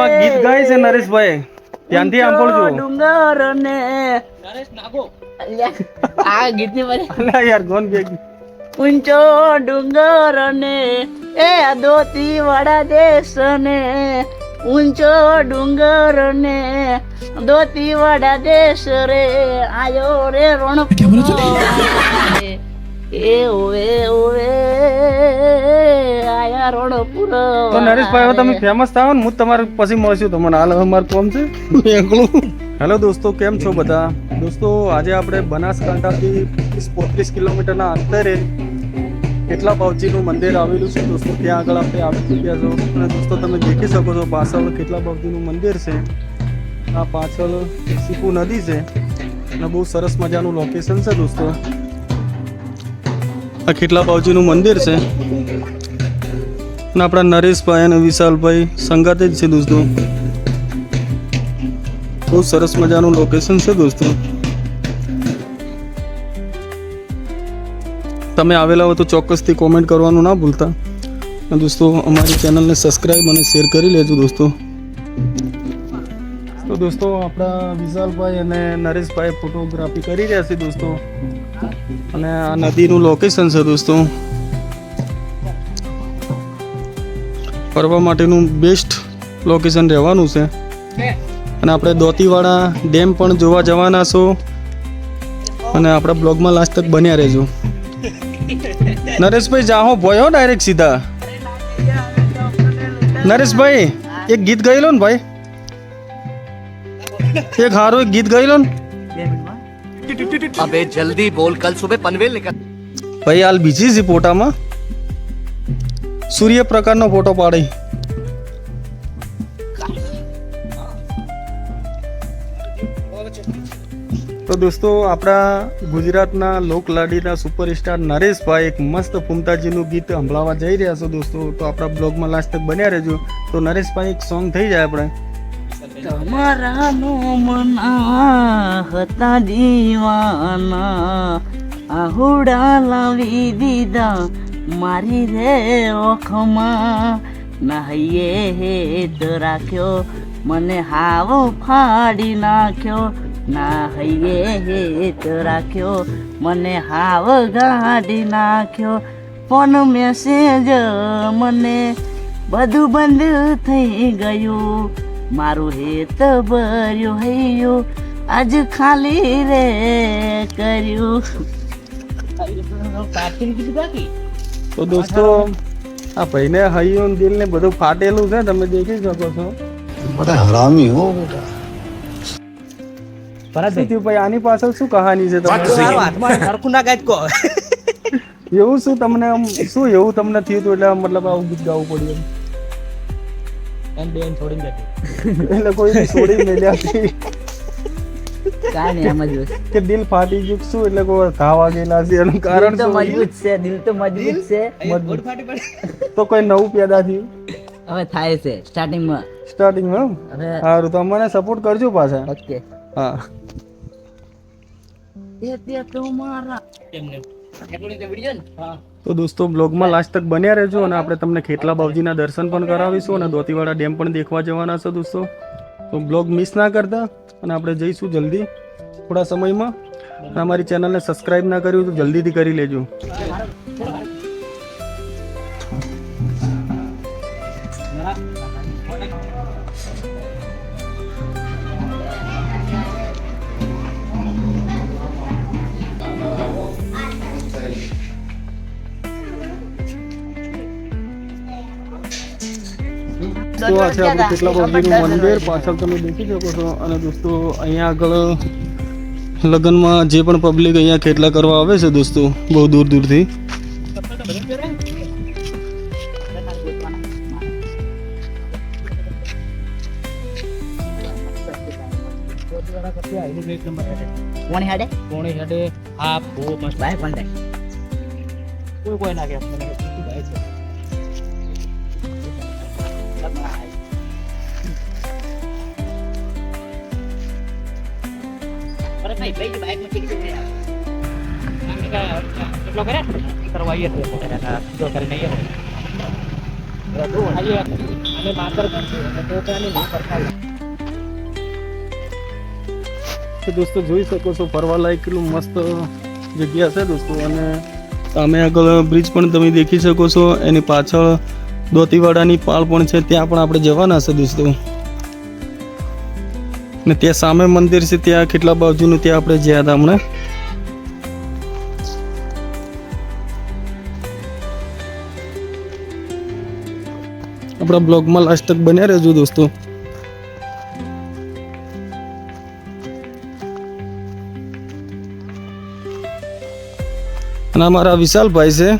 આ ગીત ગાય છે નરેશભાઈ. ધ્યાનથી સાંભળજો. ડુંગર ને આ ગીતની મને અલ્યા યાર ગોન બે. ઊંચો ડુંગર ને એ દોતી વાળા દેશ ને. ઊંચો ડુંગર ને દોતી વાળા દેશ રે. આયો રે રણ એ ઓવે ઓવે તો નરેશભાઈ હવે તમે ફેમસ થાવ ને હું તમારે પછી મળશું. તમને હાલ હવે મારું કોમ છે. એકલું. હેલો દોસ્તો કેમ છો બધા? દોસ્તો આજે આપણે બનાસકાંઠાથી ત્રીસ પોત્રીસ કિલોમીટરના અંતરે કેટલા બાવજીનું મંદિર આવેલું છે. દોસ્તો ત્યાં આગળ આપણે આવી ચૂક્યા છો. અને દોસ્તો તમે દેખી શકો છો પાછળ કેટલા બાવજીનું મંદિર છે. આ પાછળ સીપુ નદી છે. અને બહુ સરસ મજાનું લોકેશન છે દોસ્તો. આ કેટલા બાવજીનું મંદિર છે. અને આપણા નરેશભાઈ અને વિશાલભાઈ સંગાતે જ છે દોસ્તો. બહુ સરસ મજાનું લોકેશન છે દોસ્તો. તમે આવેલા હો તો ચોક્કસથી કોમેન્ટ કરવાનું ના ભૂલતા. અને દોસ્તો, અમારી ચેનલને સબસ્ક્રાઈબ અને શેર કરી લેજો દોસ્તો. તો દોસ્તો, આપણા વિશાલભાઈ અને નરેશભાઈ ફોટોગ્રાફી કરી રહ્યા છે દોસ્તો. અને આ નદીનું લોકેશન છે દોસ્તો. ફરવા માટેનું બેસ્ટ લોકેશન રહેવાનું છે. અને આપણે દોતીવાળા ડેમ પણ જોવા જવાના છો. અને આપણા બ્લોગમાં લાસ્ટ તક બન્યા રહેજો. નરેશભાઈ જાહો ભયો ડાયરેક્ટ સીધા. નરેશભાઈ એક ગીત ગયેલો ને ભાઈ. એક હારો એક ગીત ગયેલો ને. અબે જલ્દી બોલ કલ સુબહ પનવેલ નીકળ ભાઈ હાલ બીજી છે પોટામાં. સૂર્યપ્રકાશનો ફોટો પાડી. તો દોસ્તો, આપણા ગુજરાતના લોકલાડીના સુપરસ્ટાર નરેશભાઈ એક મસ્ત ફૂમતાજીનું ગીત સંભળાવવા જઈ રહ્યા છો દોસ્તો. તો આપણા બ્લોગમાં લાસ્ટ તક બન્યા રહેજો. તો નરેશભાઈ એક સોંગ થઈ જાય આપણે. તમારા મના હતા દીવાના. આહુડા લાવી દીધા. મારી રે ઓખમાં નહીએ તો રાખ્યો. મને હાવ ફાડી નાખ્યો. ના હૈયે તો રાખ્યો. મને હાવ ગાડી નાખ્યો. ફોન મેસેજ મને બધું બંધ થઈ ગયું. મારું હેત ભર્યું હૈયું. આજ ખાલી રે કર્યું. તો દોસ્તો આ ભાઈને હૈયું દિલ ને બધું ફાટેલું છે તમે દેખી શકો છો. બધા હરામી હો બેટા. ભાઈ. આની પાછળ શું કહાની છે તમારી? હાથમાં સરખું ના ગાય કો એવું શું તમને શું એવું તમને થયું હતું એટલે મતલબ આવું ગીત ગાવું પડ્યું એમ. બેન છોડીને જતી એટલે કોઈ છોડી મેલ્યા કાંઈ નહીં એમ જ કે દિલ ફાટી ગયું શું? એટલે કોઈ ઘા ગયેલા છે એનું કારણ તો મજબૂત છે દિલ તો મજબૂત છે. મજબૂત. તો કોઈ નવું પેદા થયું? હવે થાય છે સ્ટાર્ટિંગમાં સ્ટાર્ટિંગમાં સારું તો મને સપોર્ટ કરજો પાછા. ઓકે. હા. એ તે તમારા તો દોસ્તો બ્લોગમાં લાસ્ટ તક બન્યા રહેજો અને આપણે તમને ખેતલા બાવજીના દર્શન પણ કરાવીશું અને દોતીવાડા ડેમ પણ દેખવા જવાના છે દોસ્તો. તો બ્લોગ મિસ ના કરતા અને આપણે જઈશું જલ્દી. થોડા સમયમાં. અમારી ચેનલને સબસ્ક્રાઇબ ના કર્યું તો જલ્દીથી કરી લેજો. તો આ છે આપણું કેટલા મંદિર. પાછળ તમે દેખી શકો છો. અને દોસ્તો, અહીંયા આગળ લગ્નમાં જે પણ પબ્લિક અહીંયા કેટલા કરવા આવે છે દોસ્તો? બહુ દૂર દૂરથી. કોણ હેડે? કોણ હેડે? હા બહુ મસ્ત. ભાઈ પણ કોઈ કોઈ નાખે ભાઈ ટિકિટ લઈ કેટલો કરવા આવીએ કરીને આવીએ અને માતર તો દોસ્તો જોઈ શકો છો ફરવાલાયક કેટલું મસ્ત જગ્યા છે દોસ્તો અને સામે આગળ બ્રિજ પણ તમે દેખી શકો છો. એની પાછળ દોતીવાડાની પાળ પણ છે ત્યાં પણ આપણે જવાના છે દોસ્તો. ને ત્યાં સામે મંદિર છે, ત્યાં કેટલા બાજુનું ત્યાં આપણે જ્યાં હતા હમણાં? આપણા બ્લોગમાં લાસ્ટ તક બન્યા રહેજો દોસ્તો. અને અમારા વિશાલભાઈ છે,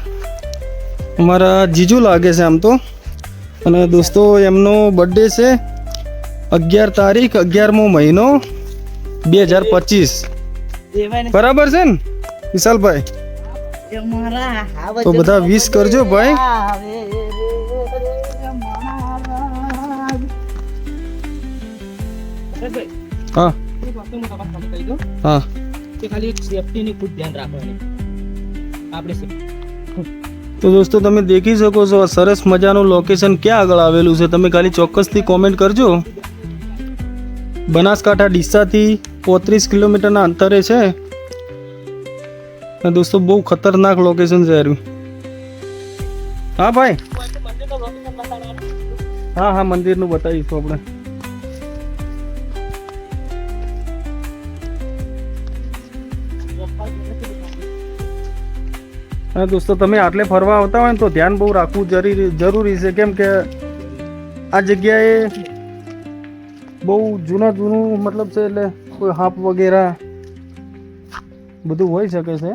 અમારા જીજુ લાગે છે આમ તો. અને દોસ્તો એમનો બર્થડે છે અગિયાર તારીખ અગિયારમો મહિનો બે હજાર પચીસ. બરાબર છે ને? વિશાલભાઈ? તો બધા વીસ કરજો ભાઈ. હા હું તમારે કહી દઉં હા. ખાલી સેફટીની ખૂબ ધ્યાન રાખવાની. આપણે તો દોસ્તો તમે દેખી શકો છો સરસ મજાનું લોકેશન ક્યાં આગળ આવેલું છે? તમે ખાલી ચોક્કસથી કોમેન્ટ કરજો. બનાસકાંઠા ડીસાથી પોત્રીસ કિલોમીટરના અંતરે છે. દોસ્તો, બહુ ખતરનાક લોકેશન છે યાર હા, ભાઈ? હા હા, મંદિરનું બતાવીશું આપણે. હા દોસ્તો, તમે આટલે ફરવા આવતા હોય ને તો ધ્યાન બહુ રાખવું જરૂરી જરૂરી છે. કેમ કે આ જગ્યાએ બહુ જૂના જૂનું મતલબ છે એટલે કોઈ હાપ વગેરે બધું હોઈ શકે છે.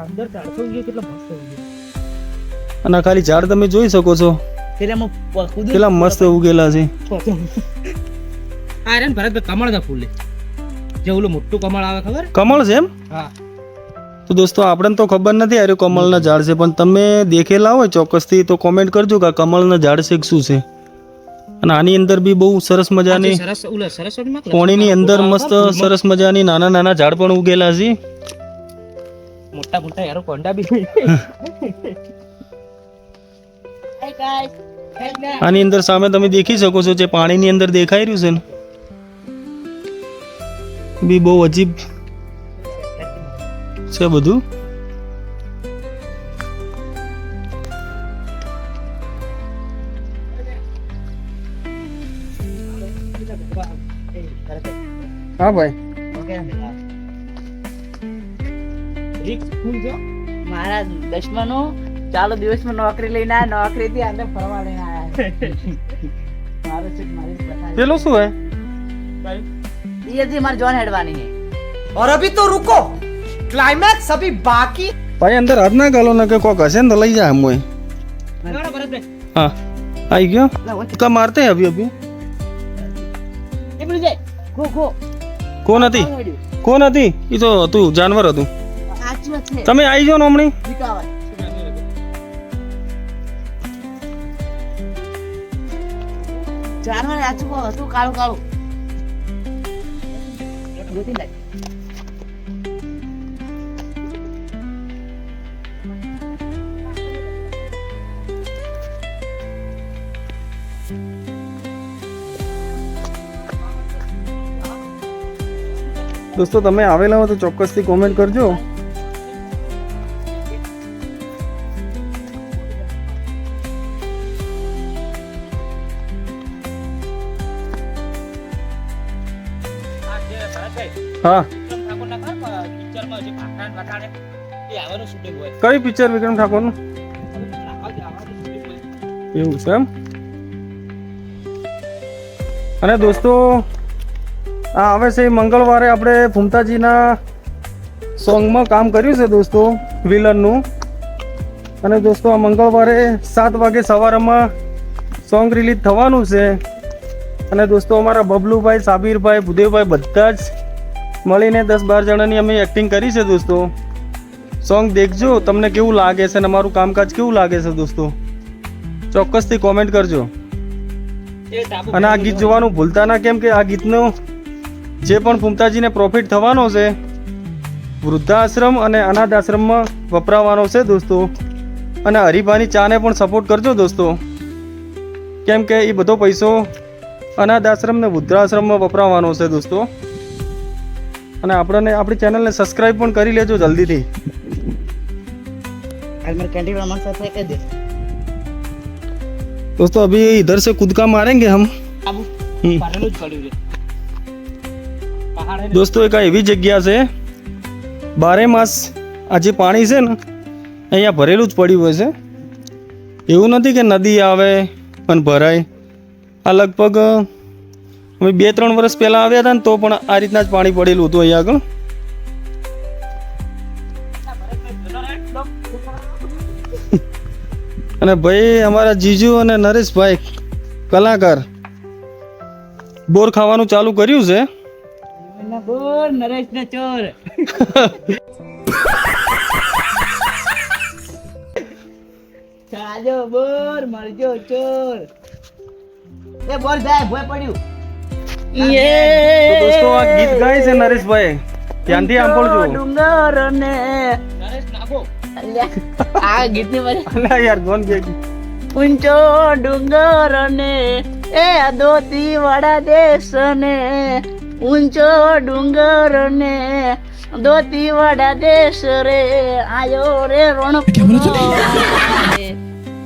અંદર કેટલો અને ખાલી ઝાડ તમે જોઈ શકો છો. કેટલા મસ્ત ઉગેલા છે. આરે ભરત કમળ ના ફૂલે જે ઓલું મોટું કમળ આવે ખબર? કમળ છે એમ? હા. તો દોસ્તો આપણને તો ખબર નથી આર્યું કમળના ઝાડ છે પણ તમે દેખેલા હોય ચોક્કસથી તો કોમેન્ટ કરજો કે કમળના ઝાડ છે શું છે. અને આની અંદર બી બહુ સરસ મજાની પોણીની અંદર મસ્ત સરસ મજાની નાના નાના ઝાડ પણ ઉગેલા છે. મોટા મોટા યારો કોંડા બી. આની અંદર સામે તમે દેખી શકો છો જે પાણીની અંદર દેખાઈ રહ્યું છે ને. બી બહુ અજીબ છે બધું. હા ભાઈ Okay. રિક્સ ફૂલ જો મારા દુશ્મનો ચાલો દિવસમાં નોકરી લઈને આયા નોકરી થી અંદર ફરવા લઈને આયા મારું છે મારી પ્રથા પેલો શું હે ये जी हमारे जॉन हेडवानी है और अभी तो रुको क्लाइमैक्स अभी बाकी ભાઈ અંદર હાથ ના ગાલો ને કે કોક હશે ને તો લઈ જાય મોય ના, ભરતભાઈ હા આવી ગયો કા મારતે હે અભી અભી એ જાય. ખો ખો. કોણ હતી? કોણ હતી? એ તો હતું જાનવર હતું. તમે આવી જાઓ ને હમણાં. જાનવર હતું કાળું કાળું. દોસ્તો, તમે આવેલા હો તો ચોક્કસથી કોમેન્ટ કરજો. હા. કઈ પિક્ચર વિક્રમ ઠાકોરનું? એવું છે એમ? અને દોસ્તો આ હવે છે મંગળવારે આપણે ફૂમતાજીના સોંગમાં કામ કર્યું છે દોસ્તો વિલનનું. અને દોસ્તો આ મંગળવારે સાત વાગે સવારમાં સોંગ રિલીઝ થવાનું છે. અને દોસ્તો અમારા બબલુભાઈ સાબીરભાઈ ભૂદેવભાઈ બધા જ મળીને દસ બાર જણાની અમે એક્ટિંગ કરી છે દોસ્તો. સોંગ દેખજો તમને કેવું લાગે છે અને અમારું કામકાજ કેવું લાગે છે દોસ્તો? ચોક્કસથી કોમેન્ટ કરજો. અને આ ગીત જોવાનું ભૂલતા ના કેમ કે આ ગીતનો જે પણ ફૂમતાજીને પ્રોફિટ થવાનો છે વૃદ્ધાશ્રમ અને અનાથ આશ્રમમાં વપરાવાનો છે દોસ્તો. અને હરીફાની ચાને પણ સપોર્ટ કરજો દોસ્તો. કેમ કે એ બધો પૈસો અનાથ આશ્રમ ને વૃદ્ધાશ્રમમાં વપરાવાનો છે દોસ્તો. અને આપણને આપણી ચેનલને સબસ્ક્રાઇબ પણ કરી લેજો જલ્દીથી. દોસ્તો અભી ઇધર સે કૂદકા મારેંગે હમ? દોસ્તો, એક આ એવી જગ્યા છે, બારે માસ આ જે પાણી છે ને, અહીંયા ભરેલું જ પડ્યું હોય છે. એવું નથી કે નદી આવે પણ ભરાય. આ લગભગ, અમે બે ત્રણ વર્ષ પહેલાં આવ્યા હતા ને, તો પણ આ રીતના જ પાણી પડેલું હતું અહીંયા આગળ. અને ભાઈ, અમારા જીજુ અને નરેશભાઈ કલાકાર બોર ખાવાનું ચાલુ કર્યું છે. બોર નરેશ ને ચોર. સાજો બોર મરજો ચોર. એ બોર જાય ભોય પડ્યું. યે દોસ્તો આ ગીત ગાય છે નરેશભાઈ. ધ્યાનથી સાંભળજો. ડુંગર ને નરેશ નાખો. આ ગીતની મને અલ્યા યાર ગોન ગયા ઊંચો ડુંગર ને એ દોતી વાળા દેશ ને ઊંચો ડુંગર ને દોતી વાડા દેશ રે આયો રે રણ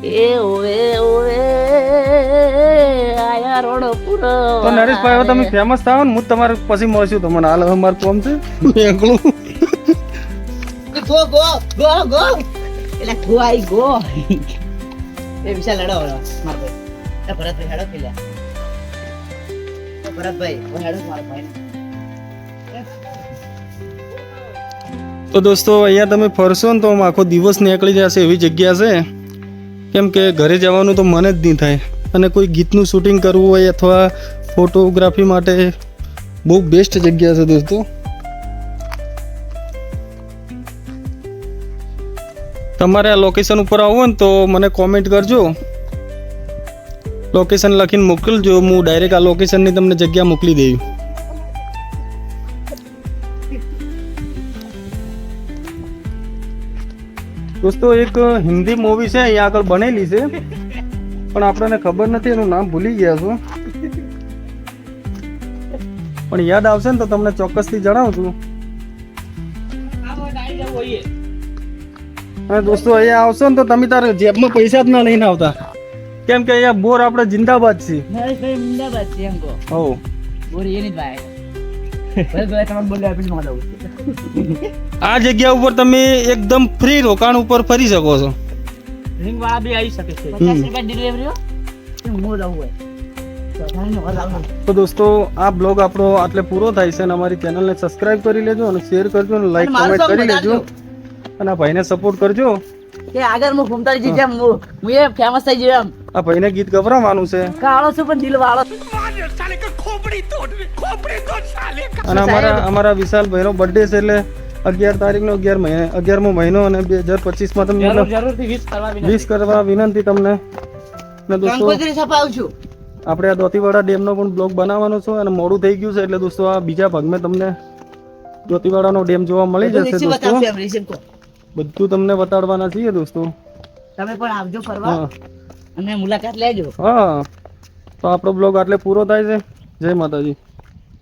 એ ઓવે ઓવે આયા રણપુર તો નરેશભાઈ હવે તમે ફેમસ થાવ ને હું તમારે પછી મળશું તમને. હાલ હવે મારું કોમ છે. એકલું. Go go go go. એટલે ગો આઈ ગો. એ વિશાલ લડો મારો ભાઈ. ભરતભાઈ હેડો પેલા તો દોસ્તો, અહીંયા તમે ફરશો ને તો આખો દિવસ નીકળી જશે એવી જગ્યા છે. કેમ કે ઘરે જવાનું તો મને જ નહીં થાય. અને કોઈ ગીતનું શૂટિંગ કરવું હોય અથવા ફોટોગ્રાફી માટે બહુ બેસ્ટ જગ્યા છે દોસ્તો. તમારે આ લોકેશન ઉપર આવવું ને તો મને કોમેન્ટ કરજો. લોકેશન લખીને મોકલજો હું ડાયરેક્ટ આ લોકેશનની તમને જગ્યા મોકલી દઈ દોસ્તો, એક હિન્દી મૂવી છે, અહીંયા આગળ બનેલી છે. પણ આપણને ખબર નથી, એનું નામ ભૂલી ગયા છું. પણ યાદ આવશે ને તો તમને ચોક્કસથી જણાવું છું અને દોસ્તો, અહીંયા આવશો ને તો તમે તારે જેબમાં પૈસા જ ના લઈને આવતા. કેમ કે અહીંયા બોર આપણે જિંદાબાદ નરેશભાઈ છે એમ કહો. હો. બોરી એની જ ભાઈ. ભરતભાઈ તમે બોલ્યો આપીને માં દઉં આ જગ્યા ઉપર તમે એકદમ ફ્રી રોકાણ ઉપર ફરી શકો છો. રિંગ વાળા બી આવી શકે છે. પચાસ રૂપિયા ડિલિવરી હું. રહું હોય. તો દોસ્તો આ બ્લોગ આપણો આટલે પૂરો થાય છે અને અમારી ચેનલને સબસ્ક્રાઇબ કરી લેજો અને શેર કરજો અને લાઈક અને કમેન્ટ કરી લેજો. અને ભાઈને સપોર્ટ કરજો. કે આગળ હું ઘૂમતા જઈ જેમ હું હું એ ફેમસ થઈ જઈ એમ. આ ભાઈને ગીત ગભરાવાનું છે. કાળો છું પણ દિલ વાળો. અને અમારા અમારા વિશાલ ભાઈનો બર્થડે છે એટલે અગિયાર તારીખ નો અગિયાર મહિને અગિયારમો મહિનો અને બે હજાર પચીસમાં તમને વીસ કરવા વિનંતી. વિશ કરવા વિનંતી તમને. આપણે આ દોતીવાડા ડેમનો પણ બ્લોગ બનાવવાનો છે અને મોડું થઈ ગયું છે એટલે દોસ્તો આ બીજા ભાગમાં તમને દોતીવાડાનો ડેમ જોવા મળી જશે દોસ્તો. બધું તમને બતાડવાના છીએ દોસ્તો. તમે પણ આવજો ફરવા. અને મુલાકાત લેજો. હા. તો આપણો બ્લોગ આટલે પૂરો થાય છે. જય માતાજી.